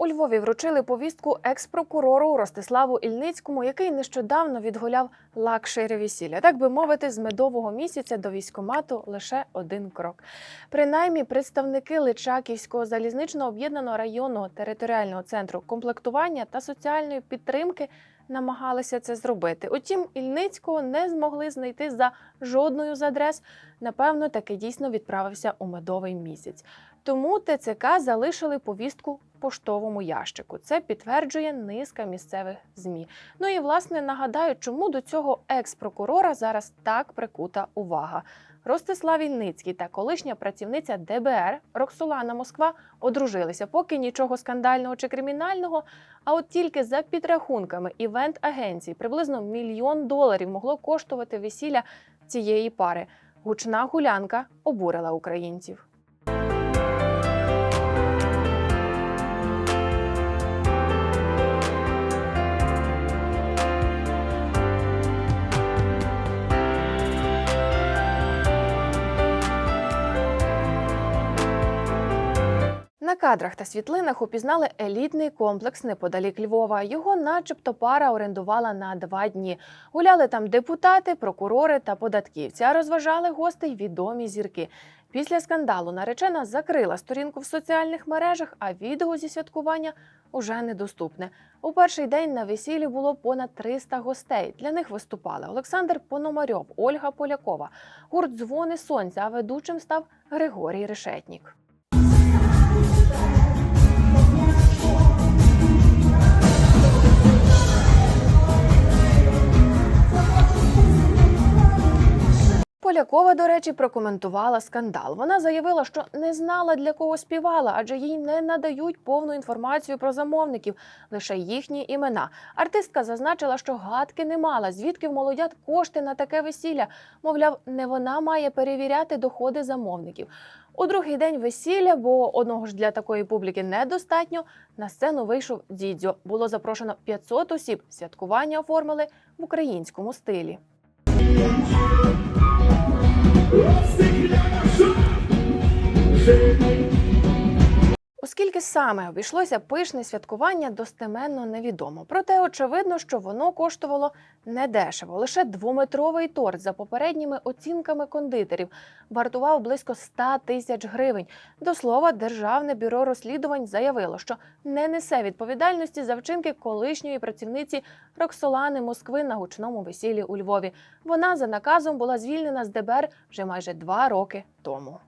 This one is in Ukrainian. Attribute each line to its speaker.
Speaker 1: У Львові вручили повістку екс-прокурору Ростиславу Ільницькому, який нещодавно відгуляв лакшері весілля. Так би мовити, з медового місяця до військомату лише один крок. Принаймні, представники Личаківського залізничного об'єднаного районного територіального центру комплектування та соціальної підтримки намагалися це зробити. Утім, Ільницького не змогли знайти за жодною з адрес. Напевно, таки дійсно відправився у медовий місяць. Тому ТЦК залишили повістку поштовому ящику. Це підтверджує низка місцевих змі. Ну і власне нагадаю, чому до цього екс-прокурора зараз так прикута увага. Ростислав Вінницький та колишня працівниця ДБР Роксолана Москва одружилися, поки нічого скандального чи кримінального. А от тільки за підрахунками івент агенції приблизно мільйон доларів могло коштувати весілля цієї пари. Гучна гулянка обурила українців. На кадрах та світлинах упізнали елітний комплекс неподалік Львова. Його, начебто, пара орендувала на два дні. Гуляли там депутати, прокурори та податківці, а розважали гостей відомі зірки. Після скандалу наречена закрила сторінку в соціальних мережах, а відео зі святкування уже недоступне. У перший день на весіллі було понад 300 гостей. Для них виступали Олександр Пономарьов, Ольга Полякова, гурт Дзвони Сонця, а ведучим став Григорій Решетнік. Полякова, до речі, прокоментувала скандал. Вона заявила, що не знала для кого співала, адже їй не надають повну інформацію про замовників, лише їхні імена. Артистка зазначила, що гадки не мала, звідки в молодят кошти на таке весілля. Мовляв, не вона має перевіряти доходи замовників. У другий день весілля, бо одного ж для такої публіки недостатньо. На сцену вийшов дідзьо. Було запрошено 500 осіб. Святкування оформили в українському стилі. Rosti, jak szaf, Оскільки саме обійшлося пишне святкування, достеменно невідомо. Проте очевидно, що воно коштувало недешево. Лише двометровий торт за попередніми оцінками кондитерів вартував близько 100 тисяч гривень. До слова, Державне бюро розслідувань заявило, що не несе відповідальності за вчинки колишньої працівниці Роксолани Москви на гучному весіллі у Львові. Вона за наказом була звільнена з ДБР вже майже два роки тому.